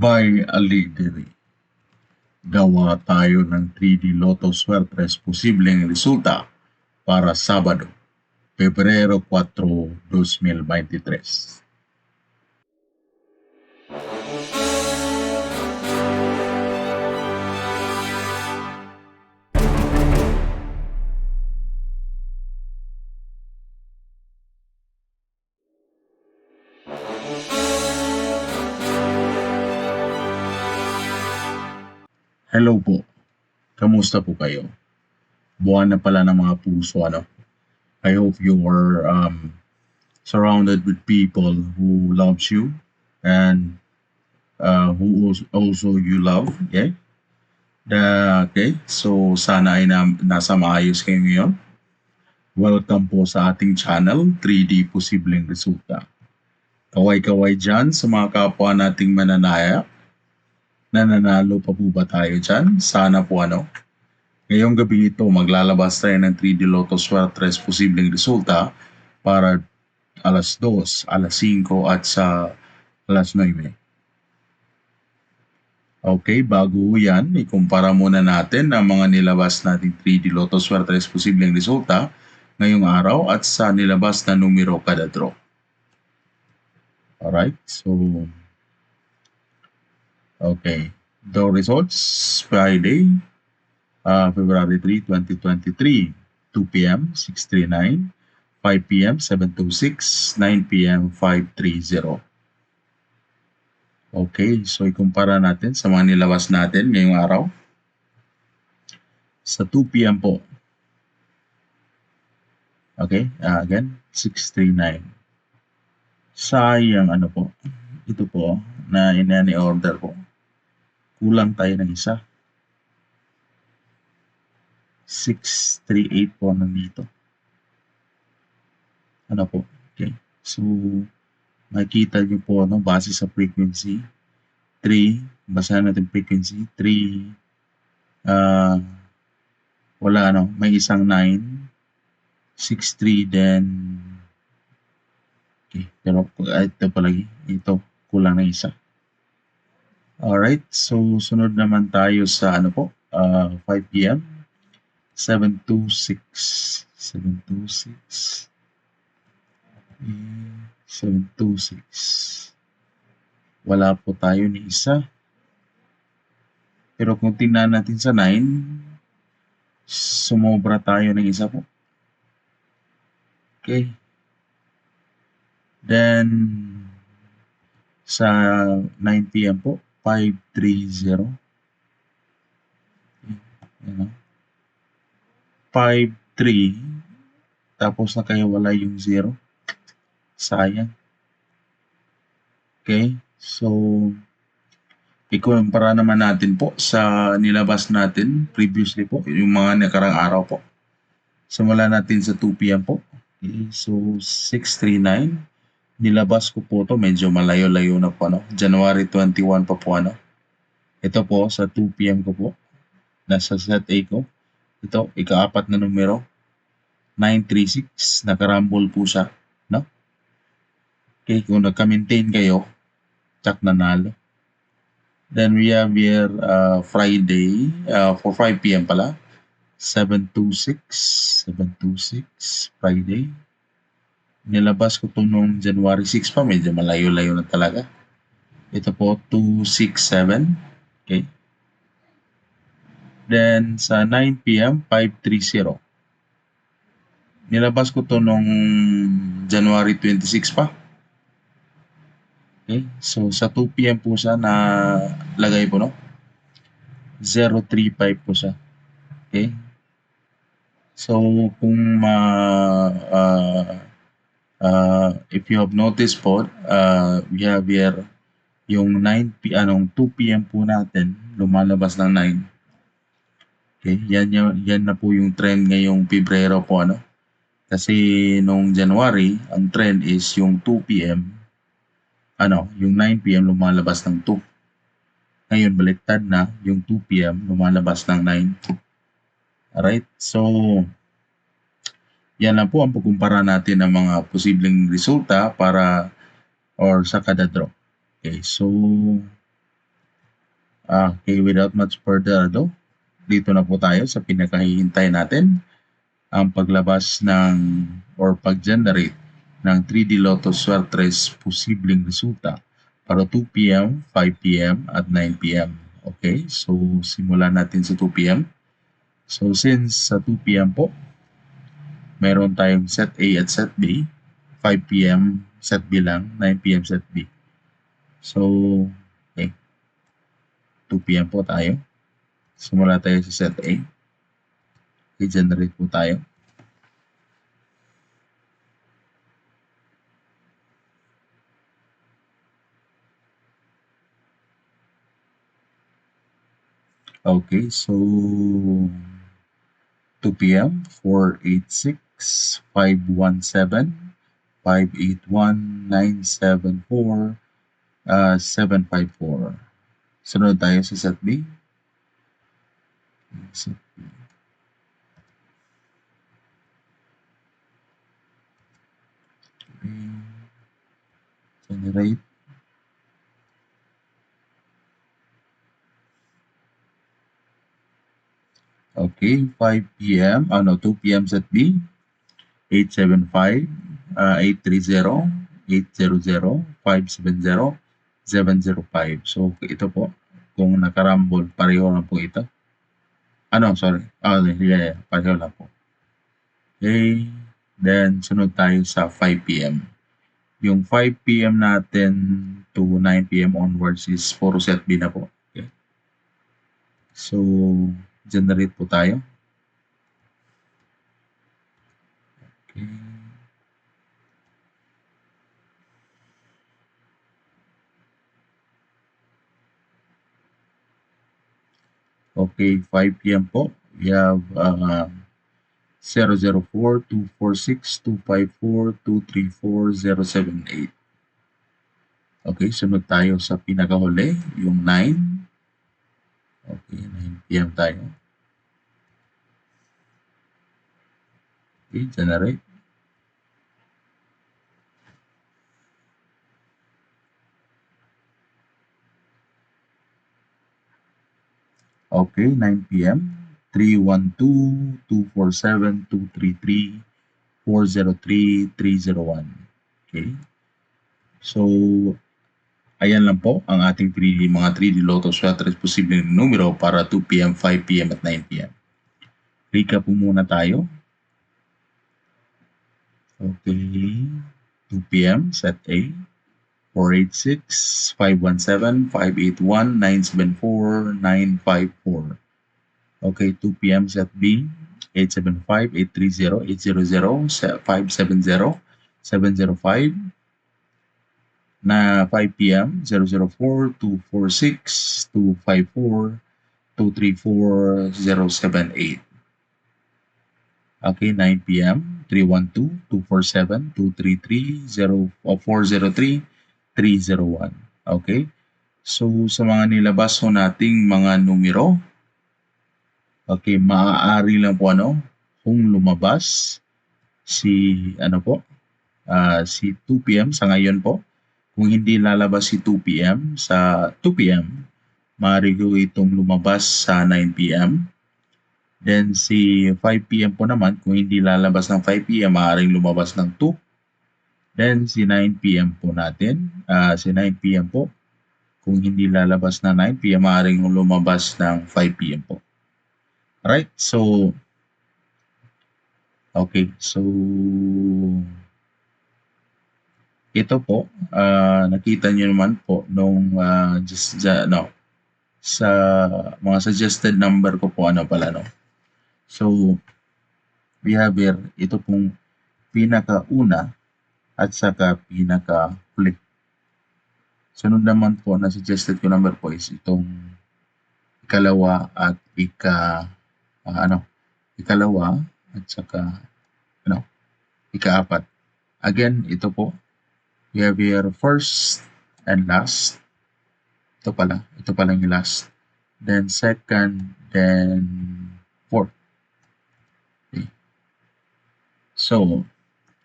by Alighieri. Gawa tayo ng 3D Lotto Swertres posibleng resulta para Sabado, Pebrero 4, 2023. Hello po. Kamusta po kayo? Buwan na pala ng mga puso, ano? I hope you are um, surrounded with people who loves you and uh, who als- also you love, okay? The, okay, so sana ay na, nasa maayos kayo ngayon. Welcome po sa ating channel, 3D Posibleng Resulta. Kaway-kaway dyan sa mga kapwa nating mananaya nananalo pa po ba tayo dyan? Sana po ano. Ngayong gabi ito, maglalabas tayo ng 3D Lotto Swertres posibleng resulta para alas 2, alas 5 at sa alas 9. Okay, bago yan, ikumpara muna natin ang mga nilabas nating 3D Lotto Swertres posibleng resulta ngayong araw at sa nilabas na numero kada draw. Alright, so Okay. The results Friday, uh, February 3, 2023, 2 p.m. 639, 5 p.m. 726, 9 p.m. 530. Okay, so ikumpara natin sa mga nilabas natin ngayong araw. Sa 2 p.m. po. Okay, uh, again, 639. Sayang ano po. Ito po na inani order ko kulang tayo ng isa. 638 po nandito. Ano po? Okay. So, makikita nyo po ano, base sa frequency. 3, basahan natin frequency. 3, uh, wala ano, may isang 9. 6, 3, then, okay, pero ito palagi, ito, kulang na isa. Alright, so sunod naman tayo sa ano po, uh, 5 p.m. 726. 726. Mm, 726. Wala po tayo ni isa. Pero kung tingnan natin sa 9, sumobra tayo ng isa po. Okay. Then, sa 9 p.m. po, 530. Ano? 53. Tapos nakaiwala yung 0. Sayang. Okay. So, ikumpara naman natin po sa nilabas natin previously po, yung mga nakarang araw po. Simula natin sa 2 p.m. po. Okay. So, 639 nilabas ko po to medyo malayo-layo na po ano. January 21 pa po ano. Ito po sa 2 p.m. ko po. Nasa set A ko. Ito, ikaapat na numero. 936. Nakarambol po siya. No? Okay, kung nagka-maintain kayo, tsak nanalo. Then we have here uh, Friday uh, for 5 p.m. pala. 726. 726. Friday nilabas ko to nung January 6 pa, medyo malayo-layo na talaga. Ito po, 267. Okay. Then, sa 9 p.m., 530. Nilabas ko to nung January 26 pa. Okay. So, sa 2 p.m. po siya na lagay po, no? 035 po siya. Okay. So, kung ma... Uh, uh, if you have noticed po, uh, we have here yung 9 p anong 2 p.m. po natin, lumalabas ng 9. Okay, yan, yan, yan na po yung trend ngayong Pebrero po ano. Kasi nung January, ang trend is yung 2 p.m. Ano, yung 9 p.m. lumalabas ng 2. Ngayon, baliktad na, yung 2 p.m. lumalabas ng 9. Alright, so yan lang po ang pagkumpara natin ng mga posibleng resulta para or sa kada draw. Okay, so Okay, without much further ado, dito na po tayo sa pinakahihintay natin, ang paglabas ng or pag-generate ng 3D Lotto Swertres posibleng resulta para 2 p.m., 5 p.m. at 9 p.m. Okay, so simulan natin sa 2 p.m. So since sa 2 p.m. po, meron tayong set A at set B, 5 p.m. set B lang, 9 p.m. set B. So, okay. 2 p.m. po tayo. Simula tayo sa set A. I-generate po tayo. Okay, so 2 p.m. 486 517 581 974 uh, 754. Sunod tayo sa set B. Set B. Generate. Okay, 5 p.m. Ano, 2 p.m. set B. 875 uh, 830 800 570 705. So, ito po, kung nakarambol, pareho lang po ito. Ano, sorry. Ah, oh, yeah, yeah, pareho lang po. Okay, then sunod tayo sa 5 p.m. Yung 5 p.m. natin to 9 p.m. onwards is puro set B na po. Okay. So, generate po tayo. Okay. Okay, 5 p.m. po. We have uh, 004-246-254-234-078. Okay, sunod tayo sa pinakahuli, yung 9. Okay, 9 p.m. tayo. Okay, generate. Okay, 9 p.m. 312-247-233-403-301. Okay. So, ayan lang po ang ating 3D, mga 3D Lotto Sweaters posibleng numero para 2 p.m., 5 p.m. at 9 p.m. Recap po muna tayo. Okay. 2 p.m. set A. 486 517 581 974 954. Okay, 2 p.m. set B. 875 830 800 570 705 na 5 p.m. 004 246 254 234 078. Okay, 9 p.m. 312-247-233-403-301. Okay? So, sa mga nilabas ho nating mga numero, okay, maaari lang po ano, kung lumabas si, ano po, uh, si 2 p.m. sa ngayon po. Kung hindi lalabas si 2 p.m. sa 2 p.m., maaari ko itong lumabas sa 9 p.m. Then si 5 p.m. po naman, kung hindi lalabas ng 5 p.m., maaaring lumabas ng 2. Then si 9 p.m. po natin, uh, si 9 p.m. po, kung hindi lalabas na 9 p.m., maaaring lumabas ng 5 p.m. po. Right? So, okay. So, ito po, uh, nakita nyo naman po nung uh, just, uh, no, sa mga suggested number ko po, ano pala, no? So, we have here, ito pong pinakauna at saka pinaka-huli. Sunod naman po na suggested ko number po is itong ikalawa at ika uh, ano ikalawa at saka ano ikaapat. Again, ito po we have here first and last. Ito pala, ito pala yung last. Then second, then fourth. So,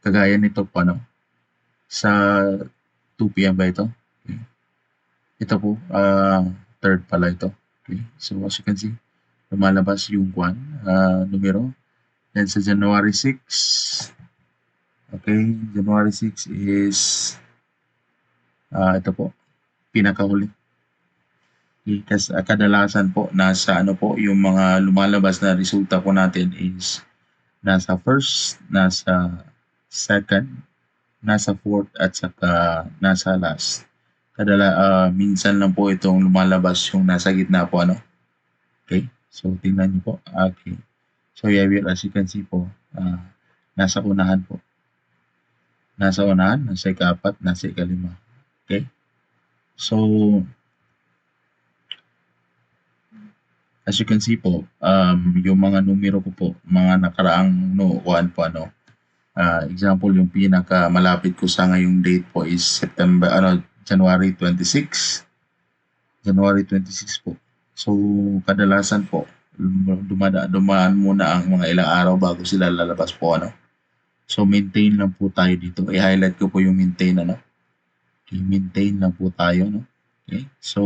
kagaya nito po, no? Sa 2 p.m. ba ito? Okay. Ito po, uh, third pala ito. Okay, so as you can see, lumalabas yung kwan, ah, numero. Then sa January 6, okay, January 6 is, ah, ito po, pinakahuli. Okay, kas, ah, kadalasan po, nasa ano po, yung mga lumalabas na resulta po natin is nasa first, nasa second, nasa fourth, at saka nasa last. Kadala, ah, minsan lang po itong lumalabas yung nasa gitna po, ano? Okay, so tingnan niyo po. Okay. So yeah, here, as you can see po, ah, nasa unahan po. Nasa unahan, nasa ikapat, nasa ikalima. Okay? So, as you can see po, um, yung mga numero ko po, mga nakaraang no, kuan po ano, ah, example, yung pinaka malapit ko sa ngayong date po is September, ano, January 26. January 26 po. So, kadalasan po, dumada, dumaan muna ang mga ilang araw bago sila lalabas po, ano. So, maintain lang po tayo dito. I-highlight ko po yung maintain, ano. Okay, maintain lang po tayo, no. Okay, so,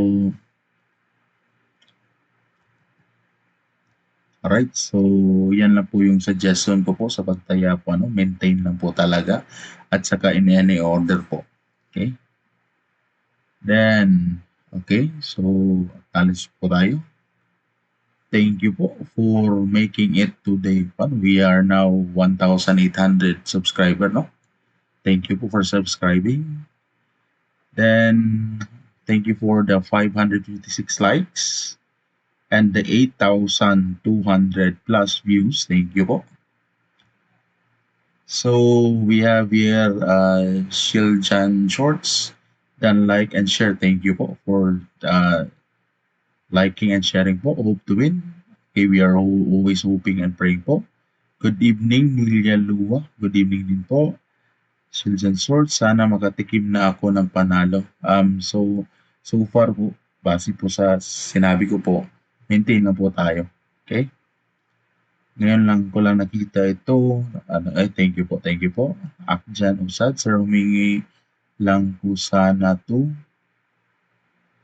Alright, so yan lang po yung suggestion ko po sa pagtaya po, ano, maintain lang po talaga at saka in any order po. Okay? Then, okay, so acknowledge po tayo. Thank you po for making it today. Paano? We are now 1,800 subscriber, no? Thank you po for subscribing. Then, thank you for the 556 likes and the 8,200 plus views. Thank you po. So we have here uh, Shiljan Shorts. Then like and share. Thank you po for uh, liking and sharing po. Hope to win. Okay, we are al- always hoping and praying po. Good evening, Lilia Lua. Good evening din po. Shiljan Shorts, sana makatikim na ako ng panalo. Um, so, so far po, base po sa sinabi ko po, maintain na po tayo. Okay? Ngayon lang ko lang nakita ito. Ano, ay, thank you po, thank you po. Akjan Usad, sir, humingi lang po sana to.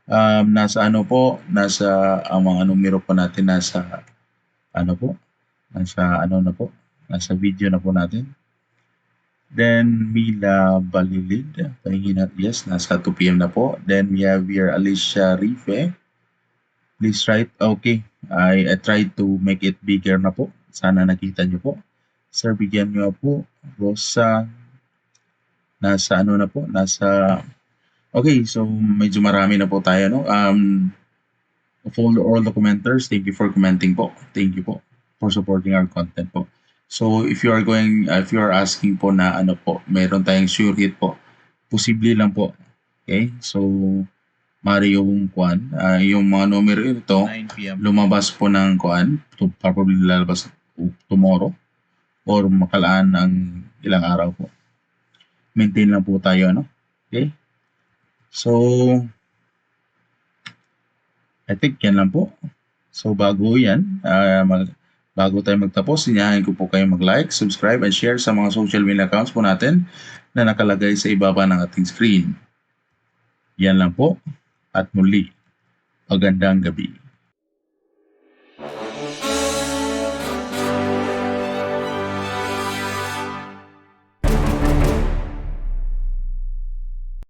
Um, nasa ano po, nasa ang mga numero po natin nasa ano po, nasa ano na po, nasa video na po natin. Then Mila Balilid, pahingin natin, yes, nasa 2 p.m. na po. Then we have here Alicia Rife. Please write, okay, I, I tried to make it bigger na po. Sana nakita nyo po. Sir, bigyan nyo po. Rosa, nasa ano na po, nasa, okay, so medyo marami na po tayo, no? Um, of all, the commenters, thank you for commenting po. Thank you po for supporting our content po. So, if you are going, uh, if you are asking po na ano po, meron tayong sure po, posible lang po. Okay? So, mari yung kwan, ah, yung mga numero ito, 9 p.m. lumabas po ng kuan, to probably lalabas tomorrow or makalaan ng ilang araw po. Maintain lang po tayo, ano? Okay? So, I think yan lang po. So, bago yan, ah, mag, bago tayo magtapos, sinyahan ko po kayo mag-like, subscribe, and share sa mga social media accounts po natin na nakalagay sa ibaba ng ating screen. Yan lang po. At muli, magandang gabi.